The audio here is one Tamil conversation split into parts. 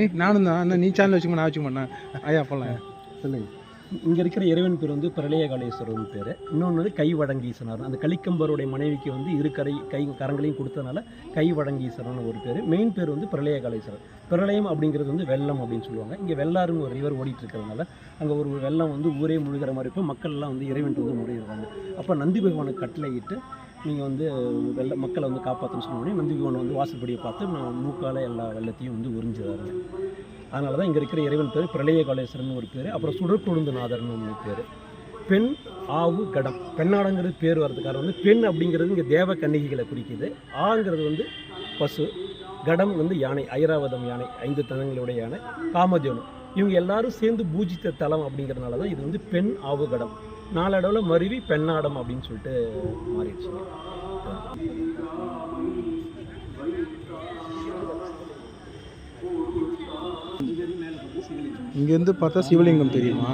ஏய் நானும் தான். அண்ணா நீ சேனல் வச்சுக்கோ நான் வச்சுக்க மாட்டேன் ஐயா போகலாம் சொல்லுங்க. இங்கே இருக்கிற இறைவன் பேர் வந்து பிரளயகாலேஸ்வரர்னு பேர். இன்னொன்று வந்து கை வழங்கீசனார் அந்த கலிக்கம்பருடைய மனைவிக்கு வந்து இரு கரை கை கரங்களையும் கொடுத்ததுனால கை வழங்கீஸ்வரர்னு ஒரு பேர். மெயின் பேர் வந்து பிரளயகாலேஸ்வரர் பிரளயம் அப்படிங்கிறது வந்து வெள்ளம் அப்படின்னு சொல்லுவாங்க. இங்கே வெள்ளாறுன்னு ஒரு ரிவர் ஓடிட்டு இருக்கிறதுனால அங்கே ஒரு வெள்ளம் வந்து ஊரே முழுகிற மாதிரி இருக்கும். மக்கள் எல்லாம் வந்து இறைவன் வந்து முறையிடுறாங்க அப்போ நந்தி பகவானுக்கு கட்டளையிட்டு நீங்கள் வந்து வெள்ள மக்களை வந்து காப்பாற்றணும்னு சொன்னோடனே நந்தி வந்து வாசல்படியை பார்த்து நான் மூக்கால எல்லா வெள்ளத்தையும் வந்து உறிஞ்சுறாரு அதனால தான் இங்கே இருக்கிற இறைவன் பேர் பிரளய காலேஸ்வரன் ஒரு பேர் அப்புறம் சுடற்கொழுந்துநாதர்னு ஒன்று பேர். பெண் ஆவு கடம். பெண்ணாடங்கிறது பேர் வர்றதுக்காக வந்து பெண் அப்படிங்கிறது இங்கே தேவ கன்னிகைகளை குறிக்குது. ஆங்கிறது வந்து பசு கடம் வந்து யானை ஐராவதம் யானை ஐந்து தனங்களுடைய யானை காமதேனு. இவங்க எல்லாரும் சேர்ந்து பூஜித்த தலம் அப்படிங்கிறதுனால தான் இது வந்து பெண் ஆவுகடம். நாளடவில் மருவி பெண்ணாடம் அப்படின்னு சொல்லிட்டு மாறிடுச்சு. இங்கேருந்து பார்த்தா சிவலிங்கம் தெரியுமா?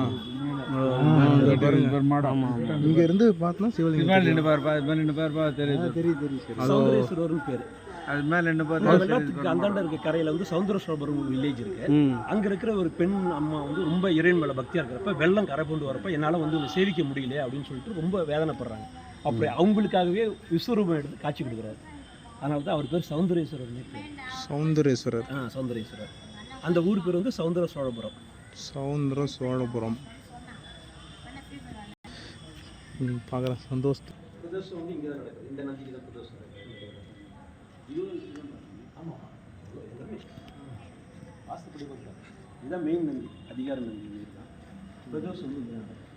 இங்க இருந்து பார்த்தா சிவலிங்கம் தெரியும். நின்று பாருப்பா இது மாதிரி நின்று பாருப்பா ஆ, தெரியுது தெரியுது தெரியுது. சரி. சௌந்தரேஸ்வரர்னு பேர். அது மேலே இந்த பார்த்தா அந்தாண்ட இருக்க கரையில வந்து சௌந்தரேஸ்வரம் ஒரு வில்லேஜ் இருக்கு. அங்க இருக்கிற ஒரு பெண் அம்மா வந்து ரொம்ப இறைவன் மேல பக்தியா இருக்கிறப்ப வெள்ளம் கரை கொண்டு வரப்ப என்னால வந்து சேவிக்க முடியல அப்படின்னு சொல்லிட்டு ரொம்ப வேதனைப்படுறாங்க. அப்படி அவங்களுக்காகவே விஸ்வரூபம் எடுத்து காட்சி கொடுக்குறாரு. அதனால தான் அவர் பேர் சௌந்தரேஸ்வரர்னே பேர். சௌந்தரேஸ்வரர். ஆ சௌந்தரேஸ்வரர். அந்த ஊர் பேர் வந்து சௌந்தர சோழபுரம் சௌந்தர சோழபுரம் பார்க்குறேன் சந்தோஷம் பிரதோஷம் வந்து இங்கே தான் நடக்குது இந்த நதிக்கு தான் பிரதோஷம் ஆமாம் வாஸ்துப்படி இதுதான் மெயின் நந்தி அதிகார நந்தி தான் பிரதோஷம் வந்து இங்கே நடக்குது